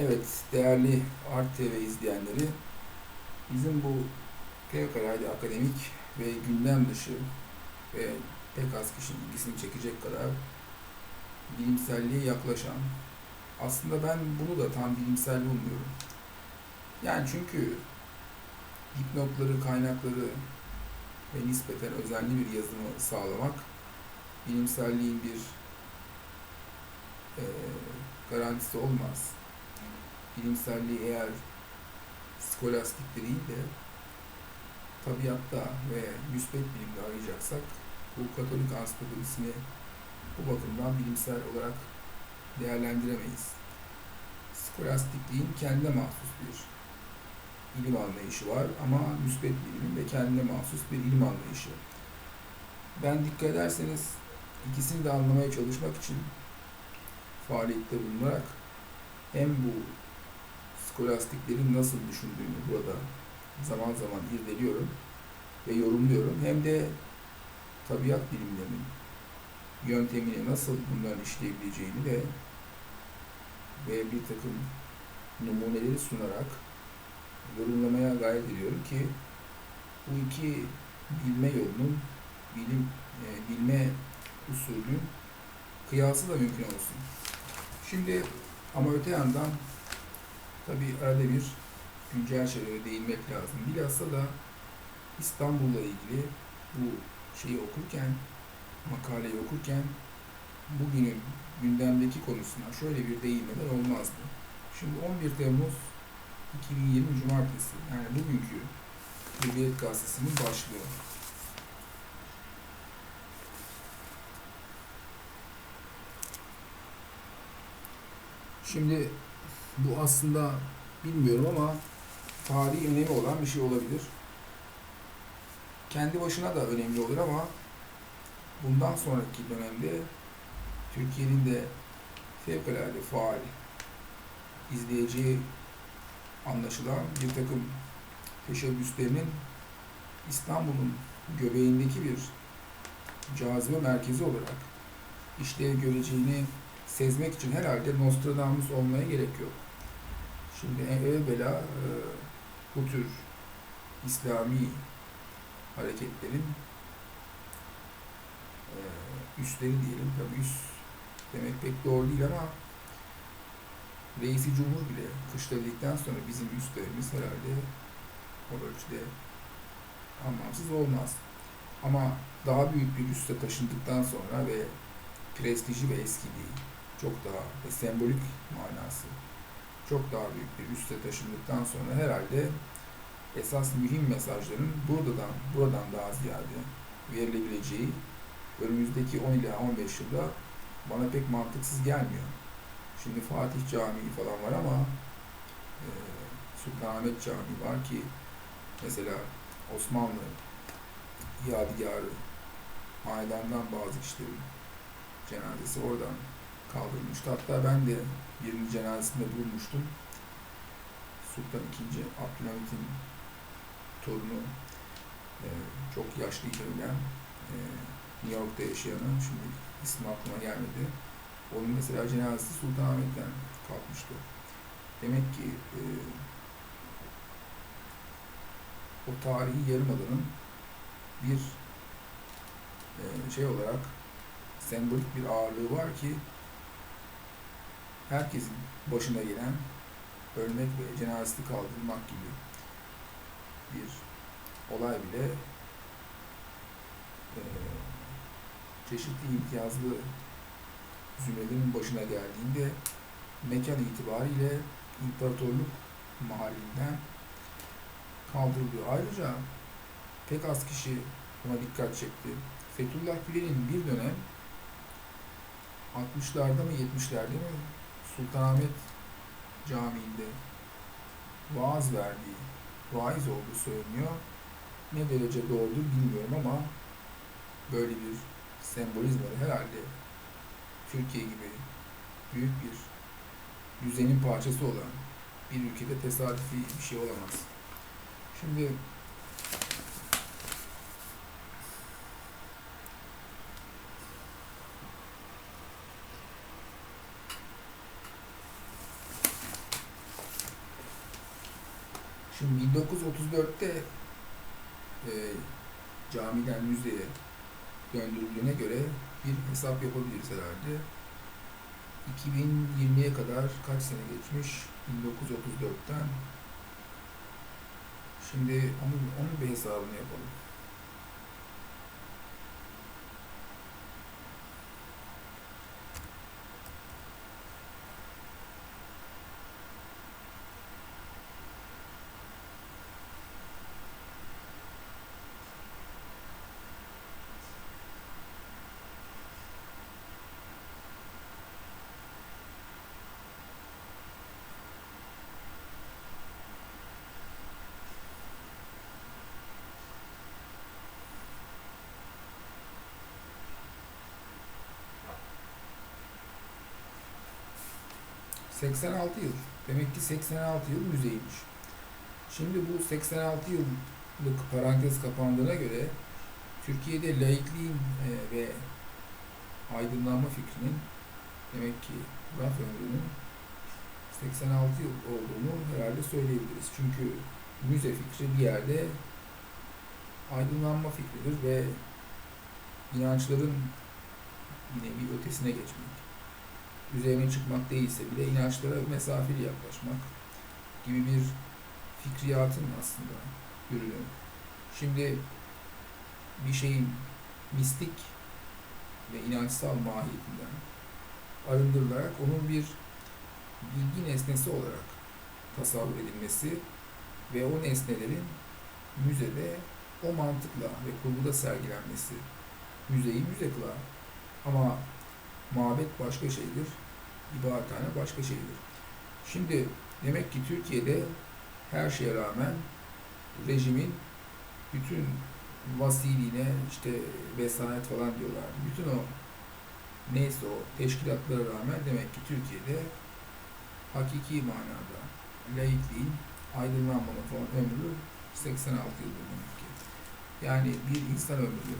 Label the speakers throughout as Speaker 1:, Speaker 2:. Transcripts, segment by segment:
Speaker 1: Evet, değerli Art TV izleyenleri, bizim bu fevkalade akademik ve gündem dışı ve pek az kişinin ilgisini çekecek kadar bilimselliğe yaklaşan, aslında ben bunu da tam bilimsel bulmuyorum. Yani çünkü dipnotları, kaynakları ve nispeten özenli bir yazımı sağlamak bilimselliğin bir e, garantisi olmaz. Bilimselliği eğer skolastik değil de tabiatta ve müsbet bilimde arayacaksak bu Katolik ansiklopedisini bu bakımdan bilimsel olarak değerlendiremeyiz. Skolastikliğin kendine mahsus bir ilim anlayışı var ama müsbet bilimin de kendine mahsus bir ilim anlayışı. Ben dikkat ederseniz ikisini de anlamaya çalışmak için faaliyette bulunarak hem bu skolastiklerin nasıl düşündüğünü burada zaman zaman irdeliyorum ve yorumluyorum. Hem de tabiat bilimlerinin yöntemini nasıl bunların işleyebileceğini ve ve bir takım numuneleri sunarak yorumlamaya gayret ediyorum ki bu iki bilme yolunun bilim e, bilme usulünün kıyası da mümkün olsun. Şimdi ama öte yandan tabi arada bir güncel şeylere değinmek lazım. Bilhassa da İstanbul'la ilgili bu şeyi okurken, makaleyi okurken bugünün gündemdeki konusuna şöyle bir değinmeden olmazdı. Şimdi 11 Temmuz 2020 Cumartesi yani bugünkü Hürriyet Gazetesi'nin başlığı. Şimdi bu aslında bilmiyorum ama tarihi önemi olan bir şey olabilir. Kendi başına da önemli olur ama bundan sonraki dönemde Türkiye'nin de fevkalade faal izleyeceği anlaşılan bir takım teşebbüslerinin İstanbul'un göbeğindeki bir cazibe merkezi olarak işlev göreceğini sezmek için herhalde Nostradamus olmaya gerek yok. Şimdi evvela e, bu tür İslami hareketlerin e, üstleri diyelim, tabi üst demek pek doğru değil ama reisi cumhur bile kışladiktan sonra bizim üstlerimiz herhalde o ölçüde anlamsız olmaz. Ama daha büyük bir üste taşındıktan sonra ve prestiji ve eskiliği çok daha ve sembolik manası çok daha büyük bir üste taşındıktan sonra herhalde esas mühim mesajların buradan buradan daha ziyade verilebileceği önümüzdeki 10 ila 15 yılda bana pek mantıksız gelmiyor. Şimdi Fatih Camii falan var ama e, Sultanahmet Camii var ki mesela Osmanlı yadigarı hanedandan bazı kişilerin cenazesi oradan kaldırılmıştı. Hatta ben de birinin cenazesinde bulunmuştum. Sultan II. Abdülhamit'in torunu e, çok yaşlıyken ölen e, New York'ta yaşayanı şimdi ismi aklıma gelmedi. Onun mesela cenazesi Sultanahmet'ten kalkmıştı. Demek ki e, o tarihi yarımadanın bir e, şey olarak sembolik bir ağırlığı var ki herkesin başına gelen ölmek ve cenazesi kaldırmak gibi bir olay bile e, çeşitli imtiyazlı zümrelerin başına geldiğinde mekan itibariyle imparatorluk mahallinden kaldırılıyor. Ayrıca pek az kişi buna dikkat çekti. Fethullah Gülen'in bir dönem 60'larda mı 70'lerde mi Sultanahmet Camii'nde vaaz verdiği, vaiz olduğu söyleniyor. Ne derece doğrudur bilmiyorum ama böyle bir sembolizmalı herhalde Türkiye gibi büyük bir düzenin parçası olan bir ülkede tesadüfi bir şey olamaz. Şimdi Şimdi 1934'te e, camiden müzeye döndürüldüğüne göre bir hesap yapabiliriz herhalde. 2020'ye kadar kaç sene geçmiş? 1934'ten. Şimdi onun, onun bir hesabını yapalım. ...86 yıl. Demek ki 86 yıl müzeymiş. Şimdi bu 86 yıllık parantez kapandığına göre... ...Türkiye'de laikliğin e, ve aydınlanma fikrinin... ...demek ki raf ömrünün... ...86 yıl olduğunu herhalde söyleyebiliriz. Çünkü müze fikri bir yerde... ...aydınlanma fikridir ve... ...inançların bir ötesine geçmek üzerine çıkmak değilse bile inançlara mesafeli yaklaşmak gibi bir fikriyatın aslında ürünü. Şimdi bir şeyin mistik ve inançsal mahiyetinden arındırılarak onun bir bilgi nesnesi olarak tasavvur edilmesi ve o nesnelerin müzede o mantıkla ve kurguda sergilenmesi müzeyi müze kılar. Ama mabet başka şeydir, ibadethane başka şeydir. Şimdi demek ki Türkiye'de her şeye rağmen rejimin bütün vasiliğine işte vesayet falan diyorlar. Bütün o neyse o teşkilatlara rağmen demek ki Türkiye'de hakiki manada laikliğin aydınlanmanın falan ömrü 86 yıl demek. Yani bir insan ömrü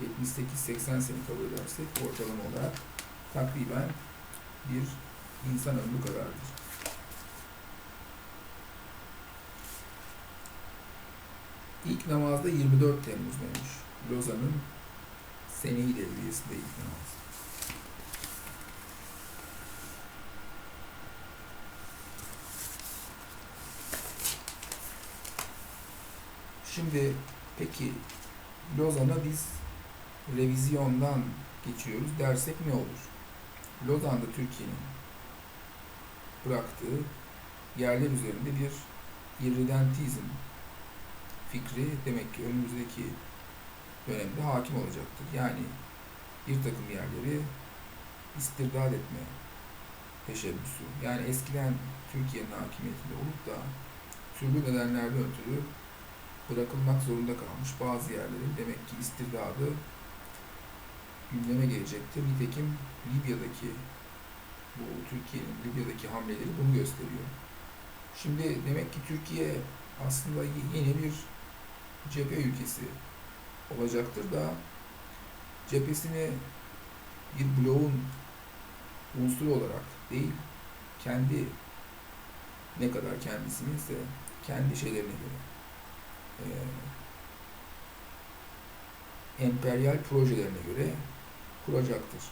Speaker 1: 78-80 sene kabul edersek ortalama olarak takriben bir insan ömrü kadardır. İlk namazda 24 Temmuz'daymış. Lozan'ın seneyi devriyesinde ilk namaz. Şimdi peki Lozan'a biz revizyondan geçiyoruz dersek ne olur? Lozan'da Türkiye'nin bıraktığı yerler üzerinde bir irredentizm fikri demek ki önümüzdeki dönemde hakim olacaktır. Yani bir takım yerleri istirdat etme teşebbüsü. Yani eskiden Türkiye'nin hakimiyetinde olup da türlü nedenlerden ötürü bırakılmak zorunda kalmış bazı yerlerin demek ki istirdadı gündeme gelecektir. Nitekim Libya'daki bu Türkiye'nin Libya'daki hamleleri bunu gösteriyor. Şimdi demek ki Türkiye aslında yeni bir cephe ülkesi olacaktır da cephesini bir bloğun unsuru olarak değil, kendi ne kadar kendisini ise kendi şeylerine göre e, emperyal projelerine göre kuracaktır.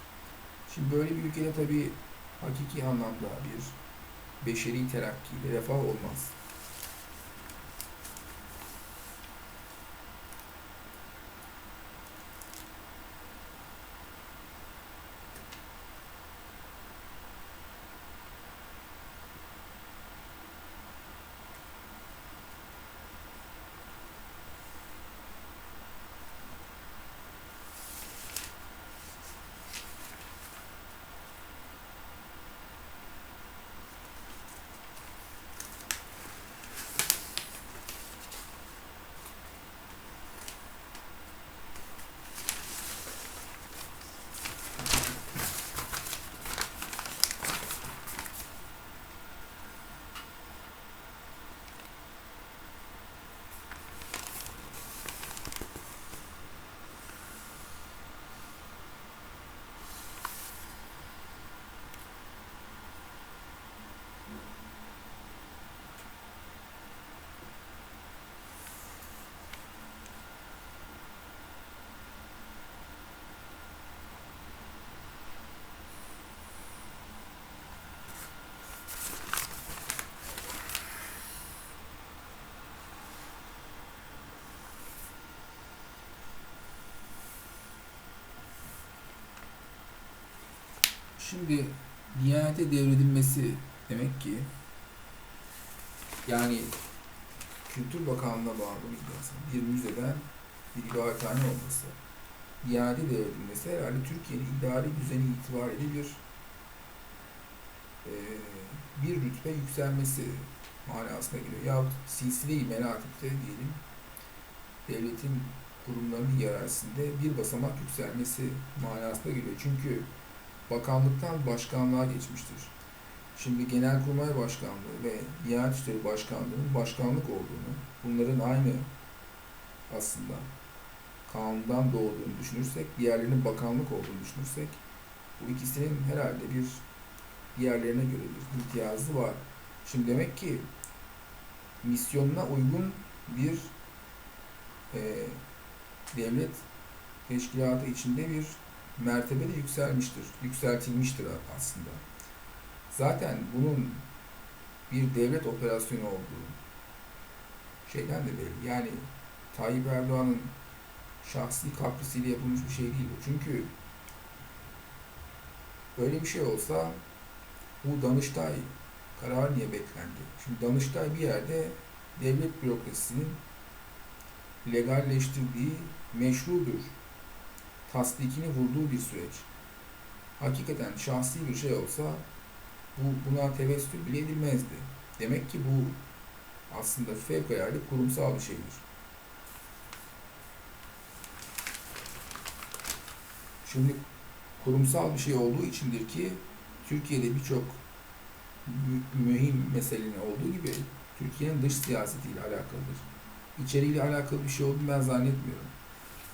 Speaker 1: Şimdi böyle bir ülkede tabii hakiki anlamda bir beşeri terakki ve refah olmaz. Şimdi Diyanete devredilmesi demek ki yani Kültür Bakanlığı'na bağlı bir, bir müzeden bir ibadethane olması, Diyanete devredilmesi herhalde Türkiye'nin idari düzeni itibariyle bir bir rütbe yükselmesi manasına geliyor. Yahut silsile-i meratipte diyelim devletin kurumlarının hiyerarşisinde bir basamak yükselmesi manasına geliyor. Çünkü bakanlıktan başkanlığa geçmiştir. Şimdi Genelkurmay Başkanlığı ve Diyanet İşleri Başkanlığı'nın başkanlık olduğunu, bunların aynı aslında kanundan doğduğunu düşünürsek, diğerlerinin bakanlık olduğunu düşünürsek, bu ikisinin herhalde bir diğerlerine göre bir imtiyazı var. Şimdi demek ki misyonuna uygun bir e, devlet teşkilatı içinde bir mertebede yükselmiştir, yükseltilmiştir aslında. Zaten bunun bir devlet operasyonu olduğu şeyden de belli. Yani Tayyip Erdoğan'ın şahsi kaprisiyle yapılmış bir şey değil bu. Çünkü böyle bir şey olsa bu Danıştay kararı niye beklendi? Şimdi Danıştay bir yerde devlet bürokrasisinin legalleştirdiği meşrudur tasdikini vurduğu bir süreç. Hakikaten şahsi bir şey olsa bu buna tevessül bile edilmezdi. Demek ki bu aslında fevkalade kurumsal bir şeydir. Şimdi kurumsal bir şey olduğu içindir ki Türkiye'de birçok mühim meselenin olduğu gibi Türkiye'nin dış siyasetiyle alakalıdır. İçeriğiyle alakalı bir şey olduğunu ben zannetmiyorum.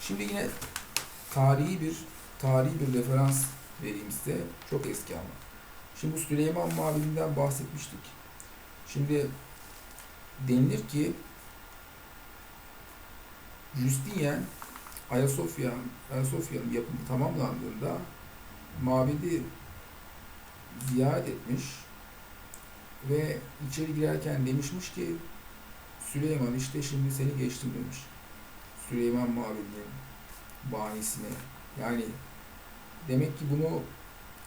Speaker 1: Şimdi yine tarihi bir tarihi bir referans vereyim size. Çok eski ama. Şimdi bu Süleyman Mabedi'nden bahsetmiştik. Şimdi denilir ki Justinian Ayasofya Ayasofya'nın yapımı tamamlandığında mabedi ziyaret etmiş ve içeri girerken demişmiş ki Süleyman işte şimdi seni geçtim demiş. Süleyman Mabedi'nin bahisine. Yani demek ki bunu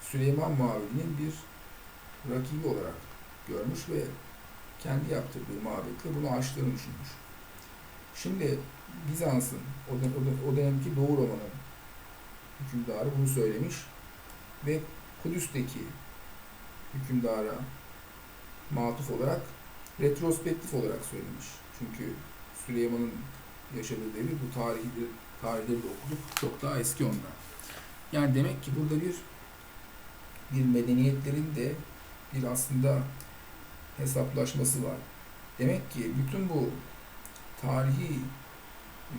Speaker 1: Süleyman Mabedi'nin bir rakibi olarak görmüş ve kendi yaptırdığı mabetle bunu aştığını düşünmüş. Şimdi Bizans'ın o dönemki Doğu Roma'nın hükümdarı bunu söylemiş ve Kudüs'teki hükümdara matuf olarak retrospektif olarak söylemiş. Çünkü Süleyman'ın yaşadığı devir bu tarihi tarihleri de okuduk. Çok daha eski ondan. Yani demek ki burada bir bir medeniyetlerin de bir aslında hesaplaşması var. Demek ki bütün bu tarihi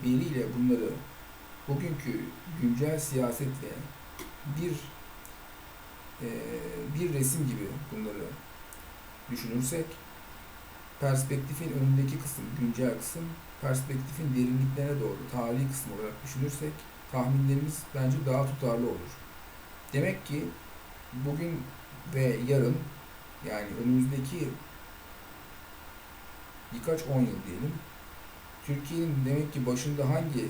Speaker 1: veriyle bunları bugünkü güncel siyasetle bir e, bir resim gibi bunları düşünürsek perspektifin önündeki kısım, güncel kısım perspektifin derinliklerine doğru tarihi kısım olarak düşünürsek tahminlerimiz bence daha tutarlı olur. Demek ki bugün ve yarın yani önümüzdeki birkaç on yıl diyelim Türkiye'nin demek ki başında hangi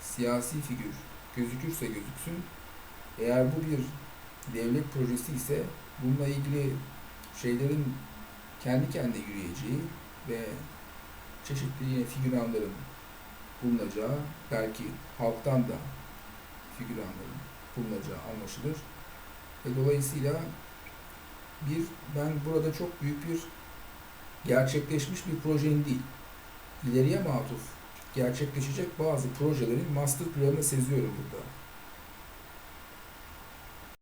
Speaker 1: siyasi figür gözükürse gözüksün eğer bu bir devlet projesi ise bununla ilgili şeylerin kendi kendine yürüyeceği ve çeşitli yine figüranların bulunacağı, belki halktan da figüranların bulunacağı anlaşılır. Ve dolayısıyla bir, ben burada çok büyük bir gerçekleşmiş bir projenin değil, ileriye matuf gerçekleşecek bazı projelerin master planını seziyorum burada.